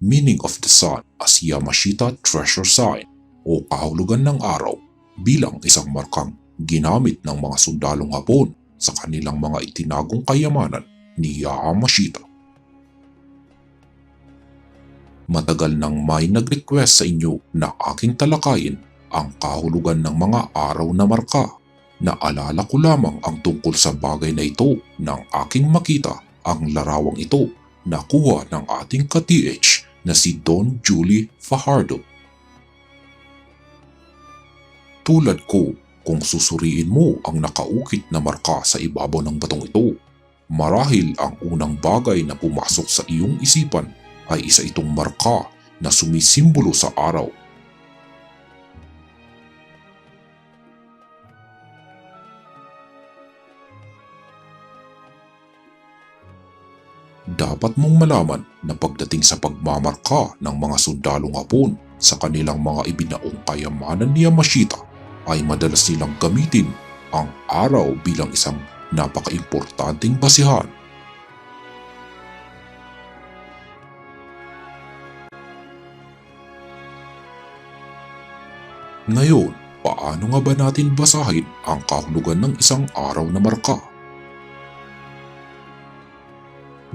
meaning of the sun as Yamashita treasure sign o kahulugan ng araw bilang isang markang ginamit ng mga sundalong Hapon sa kanilang mga itinagong kayamanan ni Yamashita. Matagal nang may nag-request sa inyo na aking talakayin ang kahulugan ng mga araw na marka. Naalala ko lamang ang tungkol sa bagay na ito nang aking makita ang larawang ito na kuha ng ating ka-TH na si Don Julie Fajardo. Tulad ko, kung susuriin mo ang nakaukit na marka sa ibabaw ng batong ito, marahil ang unang bagay na pumasok sa iyong isipan ay isa itong marka na sumisimbolo sa araw. Dapat mong malaman na pagdating sa pagmamarka ng mga sundalong Hapon sa kanilang mga ibinaong kayamanan ni Yamashita ay madalas nilang gamitin ang araw bilang isang napaka-importanting basihan Ngayon, paano nga ba natin basahin ang kahulugan ng isang araw na marka?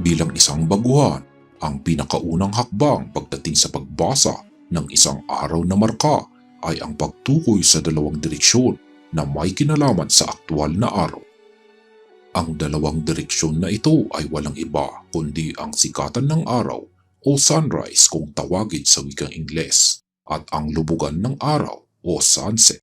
Bilang isang baguhan, ang pinakaunang hakbang pagdating sa pagbasa ng isang araw na marka ay ang pagtukoy sa dalawang direksyon na may kinalaman sa aktwal na araw. Ang dalawang direksyon na ito ay walang iba kundi ang sikatan ng araw o sunrise kung tawagin sa wikang Ingles at ang lubugan ng araw o sunset.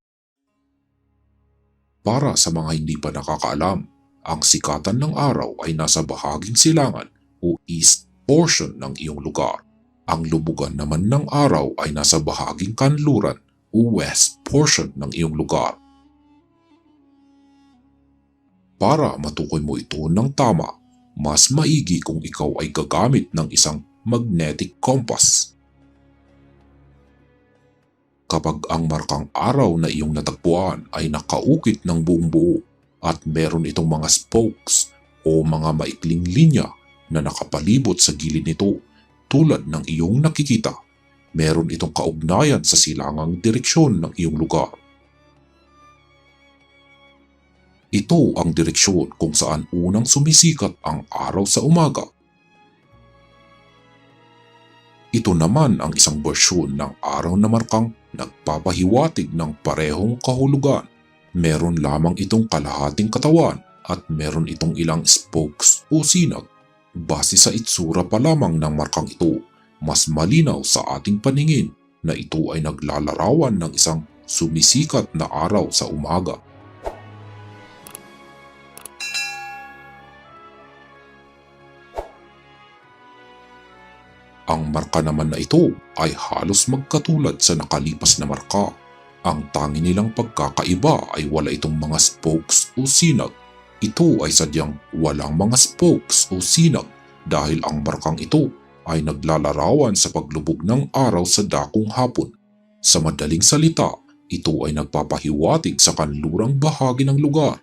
Para sa mga hindi pa nakakaalam, ang sikatan ng araw ay nasa bahaging silangan o east portion ng iyong lugar. Ang lubugan naman ng araw ay nasa bahaging kanluran o west portion ng iyong lugar. Para matukoy mo ito ng tama, mas maigi kung ikaw ay gagamit ng isang magnetic compass kapag ang markang araw na iyong natagpuan ay nakaukit ng buong buo at meron itong mga spokes o mga maikling linya na nakapalibot sa gilid nito tulad ng iyong nakikita. Meron itong kaugnayan sa silangang direksyon ng iyong lugar. Ito ang direksyon kung saan unang sumisikat ang araw sa umaga ito naman ang isang bersyon ng araw na markang nagpapahiwatig ng parehong kahulugan. Meron lamang itong kalahating katawan at meron itong ilang spokes o sinag. Base sa itsura pa lamang ng markang ito, mas malinaw sa ating paningin na ito ay naglalarawan ng isang sumisikat na araw sa umaga. Ang marka naman na ito ay halos magkatulad sa nakalipas na marka. Ang tangi nilang pagkakaiba ay wala itong mga spokes o sinag. Ito ay sadyang walang mga spokes o sinag dahil ang markang ito ay naglalarawan sa paglubog ng araw sa dakong hapon. Sa madaling salita, ito ay nagpapahiwatig sa kanlurang bahagi ng lugar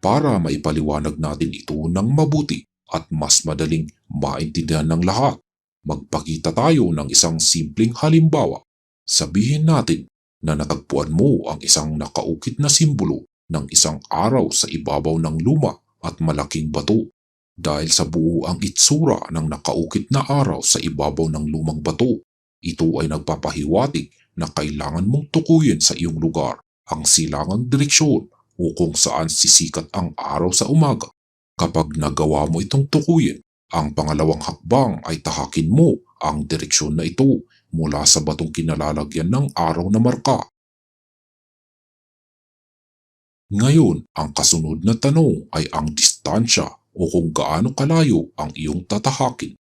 para maipaliwanag natin ito ng mabuti at mas madaling maintindihan ng lahat. Magpakita tayo ng isang simpleng halimbawa. Sabihin natin na natagpuan mo ang isang nakaukit na simbolo ng isang araw sa ibabaw ng luma at malaking bato. Dahil sa buo ang itsura ng nakaukit na araw sa ibabaw ng lumang bato, ito ay nagpapahiwatig na kailangan mong tukuyin sa iyong lugar ang silangang direksyon o kung saan sisikat ang araw sa umaga. Kapag nagawa mo itong tukuyin, ang pangalawang hakbang ay tahakin mo ang direksyon na ito mula sa batong kinalalagyan ng araw na marka. Ngayon, ang kasunod na tanong ay ang distansya o kung gaano kalayo ang iyong tatahakin.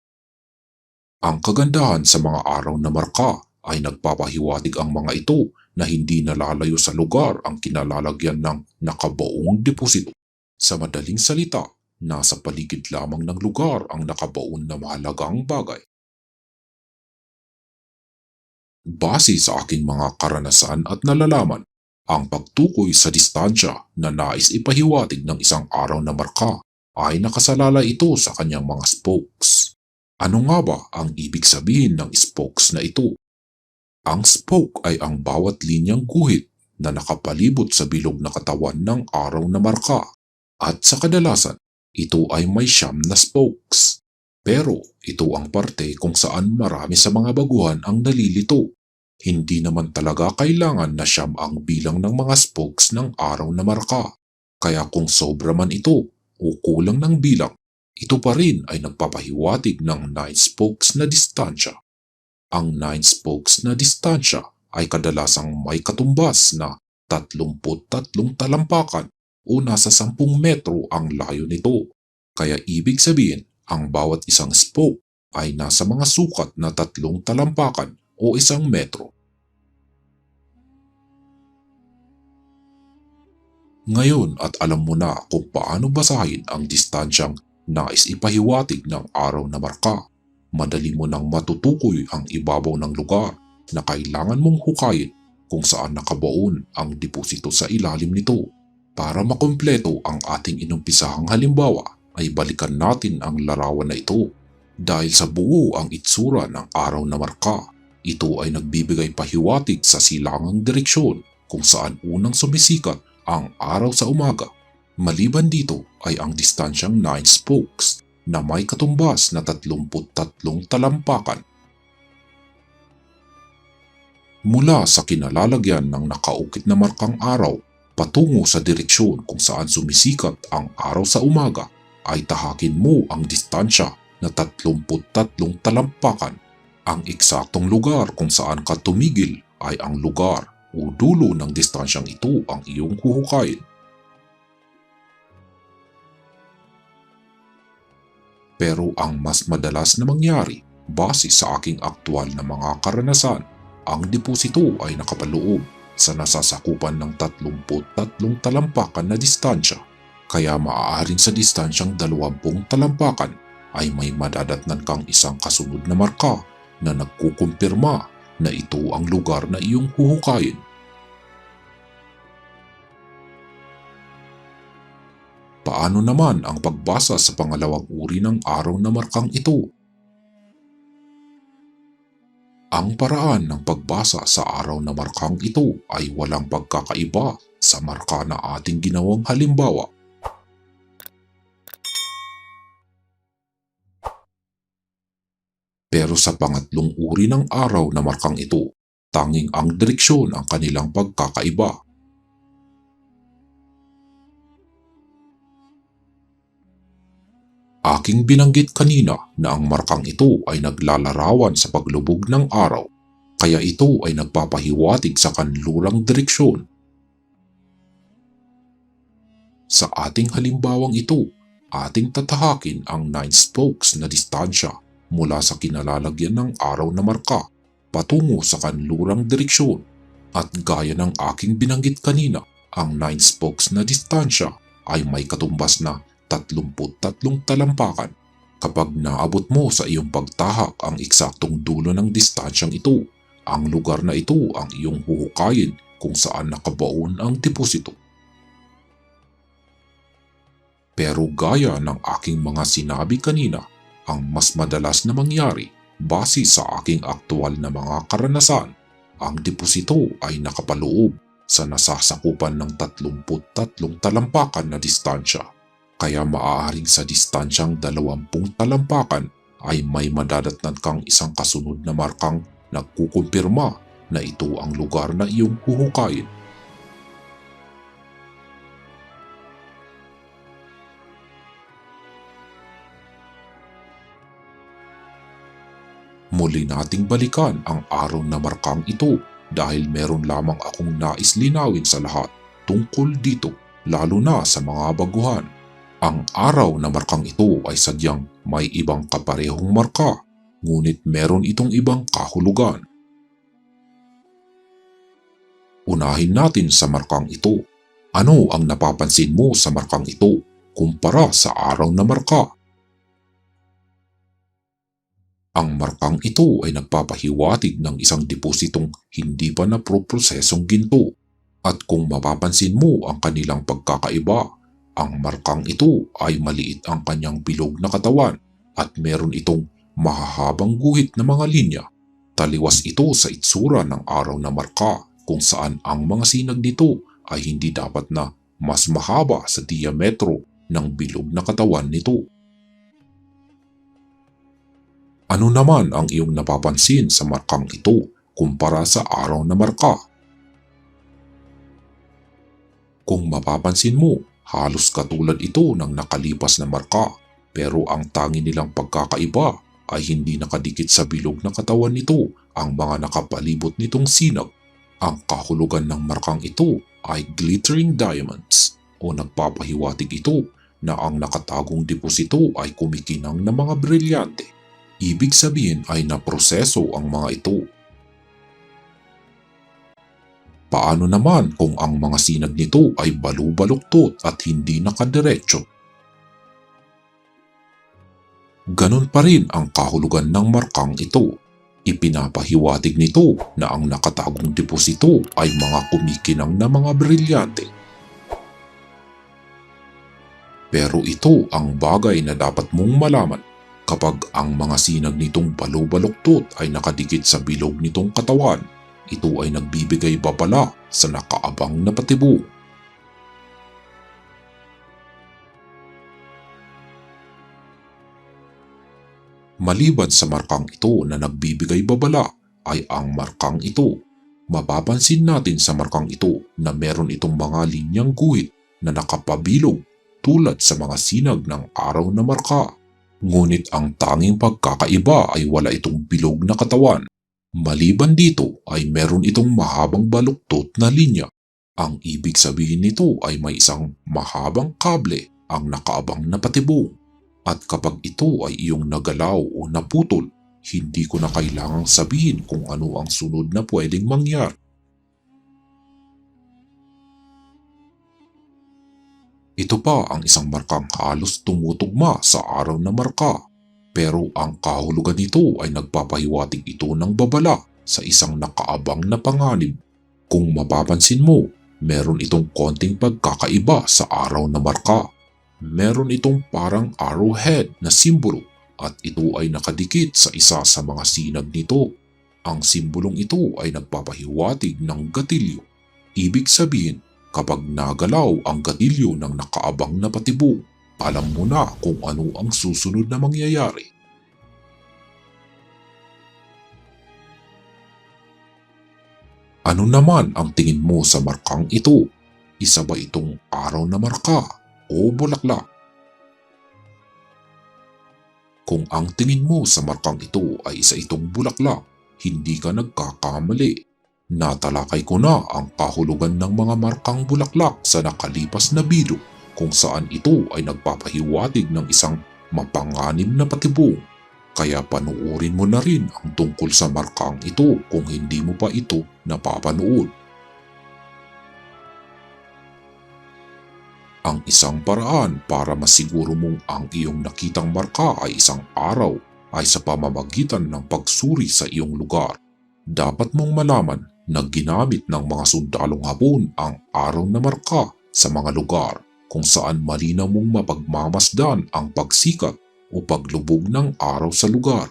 Ang kagandahan sa mga araw na marka ay nagpapahiwatig ang mga ito na hindi nalalayo sa lugar ang kinalalagyan ng nakabaong deposito. Sa madaling salita, nasa paligid lamang ng lugar ang nakabaon na mahalagang bagay. Base sa aking mga karanasan at nalalaman, Ang pagtukoy sa distansya na nais ipahiwatig ng isang araw na marka ay nakasalala ito sa kanyang mga spokes. Ano nga ba ang ibig sabihin ng spokes na ito? Ang spoke ay ang bawat linyang guhit na nakapalibot sa bilog na katawan ng araw na marka. At sa kadalasan, ito ay may siyam na spokes. Pero ito ang parte kung saan marami sa mga baguhan ang nalilito. Hindi naman talaga kailangan na siyam ang bilang ng mga spokes ng araw na marka. Kaya kung sobra man ito o kulang ng bilang, ito pa rin ay nagpapahiwatig ng 9 spokes na distansya. Ang 9 spokes na distansya ay kadalasang may katumbas na 33 talampakan o nasa 10 metro ang layo nito. Kaya ibig sabihin, ang bawat isang spoke ay nasa mga sukat na tatlong talampakan o isang metro. Ngayon at alam mo na kung paano basahin ang distansyang nais ipahiwatig ng araw na marka madali mo nang matutukoy ang ibabaw ng lugar na kailangan mong hukayin kung saan nakabaon ang deposito sa ilalim nito. Para makumpleto ang ating inumpisahang halimbawa ay balikan natin ang larawan na ito. Dahil sa buo ang itsura ng araw na marka, ito ay nagbibigay pahiwatig sa silangang direksyon kung saan unang sumisikat ang araw sa umaga. Maliban dito ay ang distansyang 9 spokes na may katumbas na 33 talampakan. Mula sa kinalalagyan ng nakaukit na markang araw patungo sa direksyon kung saan sumisikat ang araw sa umaga ay tahakin mo ang distansya na 33 talampakan. Ang eksaktong lugar kung saan ka tumigil ay ang lugar o dulo ng distansyang ito ang iyong huhukayin. Pero ang mas madalas na mangyari base sa aking aktwal na mga karanasan, ang deposito ay nakapaloob sa nasasakupan ng 33 talampakan na distansya. Kaya maaaring sa distansyang 20 talampakan ay may madadatnan kang isang kasunod na marka na nagkukumpirma na ito ang lugar na iyong huhukayin. Paano naman ang pagbasa sa pangalawang uri ng araw na markang ito? Ang paraan ng pagbasa sa araw na markang ito ay walang pagkakaiba sa marka na ating ginawang halimbawa. Pero sa pangatlong uri ng araw na markang ito, tanging ang direksyon ang kanilang pagkakaiba. Aking binanggit kanina na ang markang ito ay naglalarawan sa paglubog ng araw, kaya ito ay nagpapahiwatig sa kanlurang direksyon. Sa ating halimbawang ito, ating tatahakin ang 9 spokes na distansya mula sa kinalalagyan ng araw na marka patungo sa kanlurang direksyon at gaya ng aking binanggit kanina, ang 9 spokes na distansya ay may katumbas na 33 talampakan. Kapag naabot mo sa iyong pagtahak ang eksaktong dulo ng distansyang ito, ang lugar na ito ang iyong huhukayin kung saan nakabaon ang deposito. Pero gaya ng aking mga sinabi kanina, ang mas madalas na mangyari base sa aking aktwal na mga karanasan, ang deposito ay nakapaloob sa nasasakupan ng 33 talampakan na distansya kaya maaaring sa distansyang 20 talampakan ay may madadatnan kang isang kasunod na markang nagkukumpirma na ito ang lugar na iyong huhukayin. Muli nating balikan ang araw na markang ito dahil meron lamang akong nais linawin sa lahat tungkol dito lalo na sa mga baguhan. Ang araw na markang ito ay sadyang may ibang kaparehong marka, ngunit meron itong ibang kahulugan. Unahin natin sa markang ito. Ano ang napapansin mo sa markang ito kumpara sa araw na marka? Ang markang ito ay nagpapahiwatig ng isang depositong hindi pa naproprosesong ginto. At kung mapapansin mo ang kanilang pagkakaiba, ang markang ito ay maliit ang kanyang bilog na katawan at meron itong mahahabang guhit na mga linya. Taliwas ito sa itsura ng araw na marka kung saan ang mga sinag nito ay hindi dapat na mas mahaba sa diametro ng bilog na katawan nito. Ano naman ang iyong napapansin sa markang ito kumpara sa araw na marka? Kung mapapansin mo, halos katulad ito ng nakalipas na marka pero ang tangi nilang pagkakaiba ay hindi nakadikit sa bilog na katawan nito ang mga nakapalibot nitong sinag. Ang kahulugan ng markang ito ay glittering diamonds o nagpapahiwatig ito na ang nakatagong deposito ay kumikinang na mga brilyante. Ibig sabihin ay naproseso ang mga ito. Paano naman kung ang mga sinag nito ay balubaluktot at hindi nakadiretso? Ganon pa rin ang kahulugan ng markang ito. Ipinapahiwatig nito na ang nakatagong deposito ay mga kumikinang na mga brilyante. Pero ito ang bagay na dapat mong malaman kapag ang mga sinag nitong balubaluktot ay nakadikit sa bilog nitong katawan ito ay nagbibigay babala sa nakaabang na patibong. Maliban sa markang ito na nagbibigay babala ay ang markang ito. Mapapansin natin sa markang ito na meron itong mga linyang guhit na nakapabilog tulad sa mga sinag ng araw na marka. Ngunit ang tanging pagkakaiba ay wala itong bilog na katawan Maliban dito ay meron itong mahabang baluktot na linya. Ang ibig sabihin nito ay may isang mahabang kable ang nakaabang na patibong. At kapag ito ay iyong nagalaw o naputol, hindi ko na kailangang sabihin kung ano ang sunod na pwedeng mangyari. Ito pa ang isang markang halos tumutugma sa araw na marka pero ang kahulugan nito ay nagpapahiwatig ito ng babala sa isang nakaabang na panganib. Kung mapapansin mo, meron itong konting pagkakaiba sa araw na marka. Meron itong parang arrowhead na simbolo at ito ay nakadikit sa isa sa mga sinag nito. Ang simbolong ito ay nagpapahiwatig ng gatilyo. Ibig sabihin, kapag nagalaw ang gatilyo ng nakaabang na patibong, alam mo na kung ano ang susunod na mangyayari. Ano naman ang tingin mo sa markang ito? Isa ba itong araw na marka o bulaklak? Kung ang tingin mo sa markang ito ay isa itong bulaklak, hindi ka nagkakamali. Natalakay ko na ang kahulugan ng mga markang bulaklak sa nakalipas na video kung saan ito ay nagpapahiwatig ng isang mapanganib na patibong. Kaya panuorin mo na rin ang tungkol sa markang ito kung hindi mo pa ito napapanood. Ang isang paraan para masiguro mong ang iyong nakitang marka ay isang araw ay sa pamamagitan ng pagsuri sa iyong lugar. Dapat mong malaman na ginamit ng mga sundalong hapon ang araw na marka sa mga lugar kung saan malinaw mong mapagmamasdan ang pagsikat o paglubog ng araw sa lugar.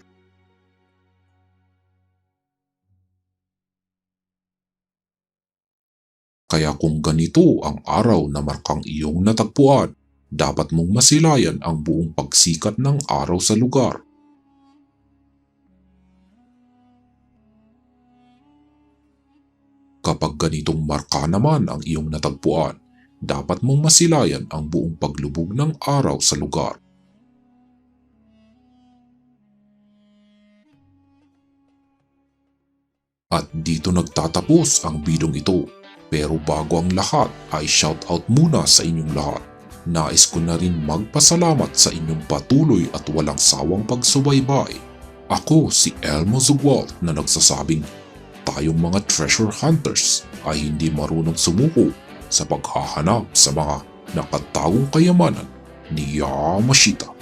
Kaya kung ganito ang araw na markang iyong natagpuan, dapat mong masilayan ang buong pagsikat ng araw sa lugar. Kapag ganitong marka naman ang iyong natagpuan, dapat mong masilayan ang buong paglubog ng araw sa lugar. At dito nagtatapos ang bidong ito. Pero bago ang lahat ay shoutout muna sa inyong lahat. Nais ko na rin magpasalamat sa inyong patuloy at walang sawang pagsubaybay. Ako si Elmo Zugwalt na nagsasabing tayong mga treasure hunters ay hindi marunong sumuko sa paghahanap sa mga nakatagong kayamanan ni Yamashita.